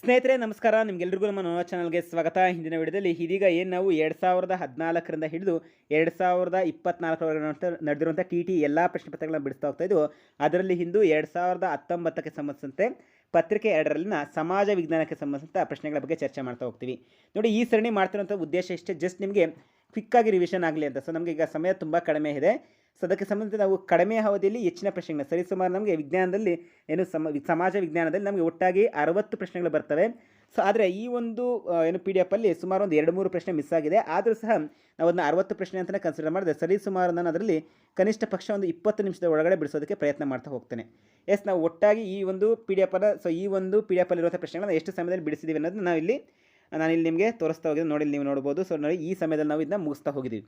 ಸ್ನೇಹಿತರೆ, ನಮಸ್ಕಾರ. ನಿಮಗೆಲ್ರಿಗೂ ನಮ್ಮ ನೋವಾ ಚಾನಲ್ಗೆ ಸ್ವಾಗತ. ಹಿಂದಿನ ವಿಡಿಯೋದಲ್ಲಿ ಇದೀಗ ಏನು ನಾವು ಎರಡು ಸಾವಿರದ ಹದಿನಾಲ್ಕರಿಂದ ಹಿಡಿದು ಎರಡು ಸಾವಿರದ ಇಪ್ಪತ್ನಾಲ್ಕರವರೆಗೆ ನಡೆದಿರುವಂಥ ಟಿ ಟಿ ಎಲ್ಲ ಪ್ರಶ್ನೆ ಪತ್ರಗಳನ್ನ ಬಿಡಿಸ್ತಾ ಹೋಗ್ತಾ ಇದ್ವು. ಅದರಲ್ಲಿ ಹಿಂದೂ ಎರಡು ಸಾವಿರದ ಹತ್ತೊಂಬತ್ತಕ್ಕೆ ಸಂಬಂಧಿಸಿದಂತೆ ಪತ್ರಿಕೆ ಎರಡರಲ್ಲಿನ ಸಮಾಜ ವಿಜ್ಞಾನಕ್ಕೆ ಸಂಬಂಧಿಸಿದಂಥ ಪ್ರಶ್ನೆಗಳ ಬಗ್ಗೆ ಚರ್ಚೆ ಮಾಡ್ತಾ ಹೋಗ್ತೀವಿ. ನೋಡಿ, ಈ ಸರಣಿ ಮಾಡ್ತಿರುವಂಥ ಉದ್ದೇಶ ಇಷ್ಟೇ. ಜಸ್ಟ್ ನಿಮಗೆ ಕ್ವಿಕ್ಕಾಗಿ ರಿವಿಷನ್ ಆಗಲಿ ಅಂತ. ಸೊ ನಮಗೆ ಈಗ ಸಮಯ ತುಂಬ ಕಡಿಮೆ ಇದೆ. ಸೊ ಅದಕ್ಕೆ ಸಂಬಂಧಿಸಿದ ನಾವು ಕಡಿಮೆ ಅವಧಿಯಲ್ಲಿ ಹೆಚ್ಚಿನ ಪ್ರಶ್ನೆಗಳನ್ನ ಸರಿಸುಮಾರು ನಮಗೆ ವಿಜ್ಞಾನದಲ್ಲಿ ಏನು ಸಮ ಸಮಾಜ ವಿಜ್ಞಾನದಲ್ಲಿ ನಮಗೆ ಒಟ್ಟಾಗಿ ಅರವತ್ತು ಪ್ರಶ್ನೆಗಳು ಬರ್ತವೆ. ಸೊ ಆದರೆ ಈ ಒಂದು ಏನು ಪಿ ಡಿ ಎಫಲ್ಲಿ ಸುಮಾರು ಒಂದು ಎರಡು ಮೂರು ಪ್ರಶ್ನೆ ಮಿಸ್ ಆಗಿದೆ. ಆದರೂ ಸಹ ನಾವು ಅದನ್ನ ಅರವತ್ತು ಪ್ರಶ್ನೆ ಅಂತಲೇ ಕನ್ಸಿಡರ್ ಮಾಡಿದೆ ಸರಿ, ಸುಮಾರು ನಾನು ಅದರಲ್ಲಿ ಕನಿಷ್ಠ ಪಕ್ಷ ಒಂದು ಇಪ್ಪತ್ತು ನಿಮಿಷದ ಒಳಗಡೆ ಬಿಡಿಸೋದಕ್ಕೆ ಪ್ರಯತ್ನ ಮಾಡ್ತಾ ಹೋಗ್ತೇನೆ. ಎಸ್, ನಾವು ಒಟ್ಟಾಗಿ ಈ ಒಂದು ಪಿ ಡಿ ಎಫನ್ನು ಸೊ ಈ ಒಂದು ಪಿ ಡಿ ಎಫಲ್ಲಿರುವಂಥ ಪ್ರಶ್ನೆಗಳನ್ನ ಎಷ್ಟು ಸಮಯದಲ್ಲಿ ಬಿಡಿಸಿದ್ದೀವಿ ಅನ್ನೋದನ್ನ ನಾವು ಇಲ್ಲಿ ನಾನು ಇಲ್ಲಿ ನಿಮಗೆ ತೋರಿಸ್ತಾ ಹೋಗಿದ್ದೆ ನೋಡಿಲ್ಲಿ ನೀವು ನೋಡ್ಬೋದು. ಸೊ ನೋಡಿ, ಈ ಸಮಯದಲ್ಲಿ ನಾವು ಇದನ್ನ ಮುಗಿಸ್ತಾ ಹೋಗಿದ್ದೀವಿ.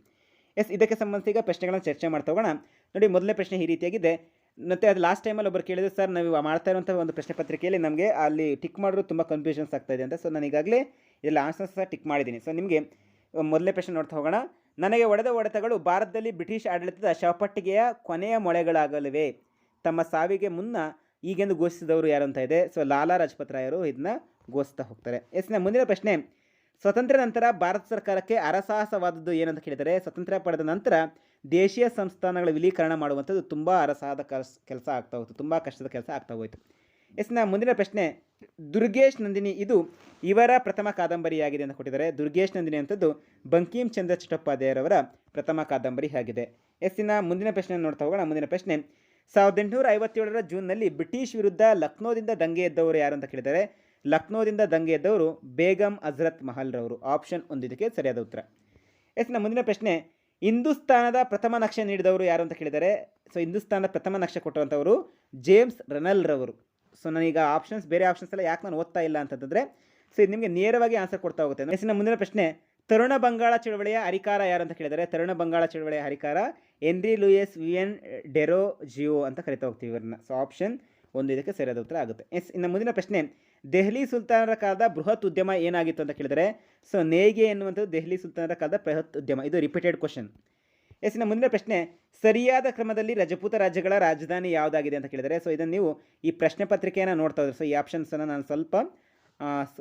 ಎಸ್, ಇದಕ್ಕೆ ಸಂಬಂಧಿಸಿ ಈಗ ಪ್ರಶ್ನೆಗಳನ್ನು ಚರ್ಚೆ ಮಾಡ್ತಾ ಹೋಗೋಣ. ನೋಡಿ, ಮೊದಲನೇ ಪ್ರಶ್ನೆ ಈ ರೀತಿಯಾಗಿದೆ. ಮತ್ತು ಅದು ಲಾಸ್ಟ್ ಟೈಮಲ್ಲಿ ಒಬ್ಬರು ಕೇಳಿದ್ರು, ಸರ್, ನಾವು ಮಾಡ್ತಾ ಇರುವಂಥ ಒಂದು ಪ್ರಶ್ನೆ ಪತ್ರಿಕೆಯಲ್ಲಿ ನಮಗೆ ಅಲ್ಲಿ ಟಿಕ್ ಮಾಡಿದ್ರು ತುಂಬ ಕನ್ಫ್ಯೂಷನ್ಸ್ ಆಗ್ತಾ ಇದೆ ಅಂತ. ಸೊ ನಾನು ಈಗಾಗಲೇ ಇದರಲ್ಲಿ ಆನ್ಸರ್ಸ್ ಸಹ ಟಿಕ್ ಮಾಡಿದ್ದೀನಿ. ಸೊ ನಿಮಗೆ ಮೊದಲನೇ ಪ್ರಶ್ನೆ ನೋಡ್ತಾ ಹೋಗೋಣ. ನನಗೆ ಒಡೆದ ಒಡೆತಗಳು ಭಾರತದಲ್ಲಿ ಬ್ರಿಟಿಷ್ ಆಡಳಿತದ ಶವಪಟ್ಟಿಗೆಯ ಕೊನೆಯ ಮೊಳೆಗಳಾಗಲಿವೆ. ತಮ್ಮ ಸಾವಿಗೆ ಮುನ್ನ ಈಗೆಂದು ಘೋಷಿಸಿದವರು ಯಾರು ಅಂತ ಇದೆ? ಸೊ ಲಾಲಾ ರಾಜಪತ್ ರಾಯರು ಇದನ್ನ ಘೋಷಿಸ್ತಾ ಹೋಗ್ತಾರೆ. ಎಸ್ನ ಮುಂದಿನ ಪ್ರಶ್ನೆ ಸ್ವತಂತ್ರ ನಂತರ ಭಾರತ ಸರ್ಕಾರಕ್ಕೆ ಅರಸಾಹಸವಾದದ್ದು ಏನಂತ ಕೇಳಿದರೆ ಸ್ವತಂತ್ರ ಪಡೆದ ನಂತರ ದೇಶೀಯ ಸಂಸ್ಥಾನಗಳ ವಿಲೀಕರಣ ಮಾಡುವಂಥದ್ದು ತುಂಬ ಅರಸಾದ ಕಸ್ ಕೆಲಸ ಆಗ್ತಾ ಹೋಯಿತು, ತುಂಬ ಕಷ್ಟದ ಕೆಲಸ ಆಗ್ತಾ ಹೋಯಿತು. ಎಸ್ನ ಮುಂದಿನ ಪ್ರಶ್ನೆ, ದುರ್ಗೇಶ್ ನಂದಿನಿ ಇದು ಇವರ ಪ್ರಥಮ ಕಾದಂಬರಿಯಾಗಿದೆ ಅಂತ ಕೊಟ್ಟಿದ್ದಾರೆ. ದುರ್ಗೇಶ್ ನಂದಿನಿ ಅಂಥದ್ದು ಬಂಕಿಂ ಚಂದ್ರ ಚಟ್ಟೋಪಾಧ್ಯಾಯರವರ ಪ್ರಥಮ ಕಾದಂಬರಿ ಆಗಿದೆ. ಎಸ್ ಎಸ್ಸಿನ ಮುಂದಿನ ಪ್ರಶ್ನೆ ನೋಡ್ತಾ ಹೋಗೋಣ. ಮುಂದಿನ ಪ್ರಶ್ನೆ, ಸಾವಿರದ ಎಂಟುನೂರ ಐವತ್ತೇಳರ ಜೂನ್ನಲ್ಲಿ ಬ್ರಿಟಿಷ್ ವಿರುದ್ಧ ಲಕ್ನೋದಿಂದ ದಂಗೆ ಎದ್ದವರು ಯಾರು ಅಂತ ಕೇಳಿದ್ದಾರೆ ಲಕ್ನೋದಿಂದ ದಂಗೆ ಎದ್ದವರು ಬೇಗಂ ಹಜರತ್ ಮಹಲ್ರವರು. ಆಪ್ಷನ್ ಒಂದಿದಕ್ಕೆ ಸರಿಯಾದ ಉತ್ತರ. ಎಸ್ ನಮ್ಮ ಮುಂದಿನ ಪ್ರಶ್ನೆ, ಹಿಂದೂಸ್ತಾನದ ಪ್ರಥಮ ನಕ್ಷೆ ನೀಡಿದವರು ಯಾರು ಅಂತ ಕೇಳಿದರೆ, ಸೊ ಹಿಂದೂಸ್ತಾನದ ಪ್ರಥಮ ನಕ್ಷೆ ಕೊಟ್ಟಂಥವರು ಜೇಮ್ಸ್ ರನಲ್ರವರು. ಸೊ ನಾನೀಗ ಆಪ್ಷನ್ಸ್, ಬೇರೆ ಆಪ್ಷನ್ಸ್ ಎಲ್ಲ ಯಾಕೆ ನಾನು ಓದ್ತಾ ಇಲ್ಲ ಅಂತಂದರೆ ಸೊ ಇದು ನಿಮಗೆ ನೇರವಾಗಿ ಆನ್ಸರ್ ಕೊಡ್ತಾ ಹೋಗುತ್ತೆ. ನಮ್ಮ ಮುಂದಿನ ಪ್ರಶ್ನೆ, ತರುಣ ಬಂಗಾಳ ಚಳವಳಿಯ ಹರಿಕಾರ ಯಾರು ಅಂತ ಕೇಳಿದರೆ, ತರುಣ ಬಂಗಾಳ ಚಳವಳಿಯ ಹರಿಕಾರ Henry Louis Vivian Derozio ಅಂತ ಕರಿತಾ ಹೋಗ್ತೀವಿ ಇವರನ್ನ. ಸೊ ಆಪ್ಷನ್ ಒಂದು ಇದಕ್ಕೆ ಸರಿಯಾದ ಉತ್ತರ ಆಗುತ್ತೆ. ಎಸ್, ಇನ್ನು ಮುಂದಿನ ಪ್ರಶ್ನೆ ದೆಹಲಿ ಸುಲ್ತಾನರ ಕಾಲದ ಬೃಹತ್ ಉದ್ಯಮ ಏನಾಗಿತ್ತು ಅಂತ ಕೇಳಿದರೆ, ಸೊ, ನೇಯ್ಗೆ ಎನ್ನುವಂಥದ್ದು ದೆಹಲಿ ಸುಲ್ತಾನರ ಕಾಲದ ಬೃಹತ್ ಉದ್ಯಮ. ಇದು ರಿಪೀಟೆಡ್ ಕ್ವಶನ್ ಎಸ್, ಇನ್ನು ಮುಂದಿನ ಪ್ರಶ್ನೆ, ಸರಿಯಾದ ಕ್ರಮದಲ್ಲಿ ರಜಪೂತ ರಾಜ್ಯಗಳ ರಾಜಧಾನಿ ಯಾವುದಾಗಿದೆ ಅಂತ ಕೇಳಿದರೆ, ಸೊ, ಇದನ್ನು ನೀವು ಈ ಪ್ರಶ್ನೆ ಪತ್ರಿಕೆಯನ್ನು ನೋಡ್ತಾ ಹೋದ್ರೆ, ಸೊ, ಈ ಆಪ್ಷನ್ಸನ್ನು ನಾನು ಸ್ವಲ್ಪ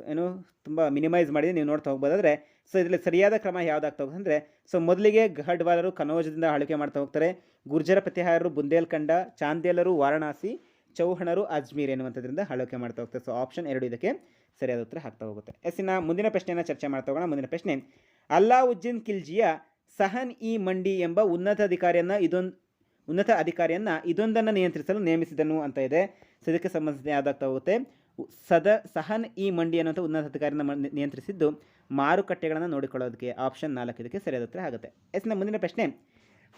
ಏನು, ತುಂಬ ಮಿನಿಮೈಸ್ ಮಾಡಿದೆ, ನೀವು ನೋಡ್ತಾ ಹೋಗ್ಬೋದಾದ್ರೆ, ಸೊ, ಇದರಲ್ಲಿ ಸರಿಯಾದ ಕ್ರಮ ಯಾವುದಾಗ್ತಾ ಹೋಗುತ್ತೆ ಅಂದರೆ, ಸೊ, ಮೊದಲಿಗೆ ಗಹಡ್ವಾಲರು ಕನೋಜದಿಂದ ಆಳ್ವಿಕೆ ಮಾಡ್ತಾ ಹೋಗ್ತಾರೆ, ಗುರ್ಜರ ಪ್ರತಿಹಾರರು ಬುಂದೇಲ್ಖಂಡ, ಚಾಂದೇಲರು ವಾರಣಾಸಿ ಚೌಹಣರು ಅಜ್ಮೀರ್ ಎನ್ನುವಂಥದ್ರಿಂದ ಆಳ್ವಿಕೆ ಮಾಡ್ತಾ ಹೋಗ್ತಾರೆ. ಸೊ ಆಪ್ಷನ್ ಎರಡು ಇದಕ್ಕೆ ಸರಿಯಾದ ಉತ್ತರ ಹಾಕ್ತಾ ಹೋಗುತ್ತೆ. ಎಸ್ ಎಸ್ಸಿನ ಮುಂದಿನ ಪ್ರಶ್ನೆಯನ್ನು ಚರ್ಚೆ ಮಾಡ್ತಾ ಹೋಗೋಣ. ಮುಂದಿನ ಪ್ರಶ್ನೆ ಅಲ್ಲಾವುಜ್ಜಿನ್ ಖಿಲ್ಜಿಯ ಸಹನ್ ಇ ಮಂಡಿ ಎಂಬ ಉನ್ನತ ಅಧಿಕಾರಿಯನ್ನು ಇದೊಂದು ಉನ್ನತ ಅಧಿಕಾರಿಯನ್ನು ಇದೊಂದನ್ನು ನಿಯಂತ್ರಿಸಲು ನೇಮಿಸಿದನು ಅಂತ ಇದೆ. ಸೊ ಇದಕ್ಕೆ ಸಂಬಂಧಿಸಿದ ಯಾವುದಾಗ್ತಾ ಹೋಗುತ್ತೆ? ಸದ, ಸಹನ್ ಇ ಮಂಡಿ ಅನ್ನುವಂಥ ಉನ್ನತ ಅಧಿಕಾರಿಯನ್ನು ನಿಯಂತ್ರಿಸಿದ್ದು ಮಾರುಕಟ್ಟೆಗಳನ್ನು ನೋಡಿಕೊಳ್ಳೋದಕ್ಕೆ ಆಪ್ಷನ್ ನಾಲ್ಕು ಇದಕ್ಕೆ ಸರಿಯಾದ ಉತ್ತರ ಆಗುತ್ತೆ. ಎಸ್ ಎಸ್ನ ಮುಂದಿನ ಪ್ರಶ್ನೆ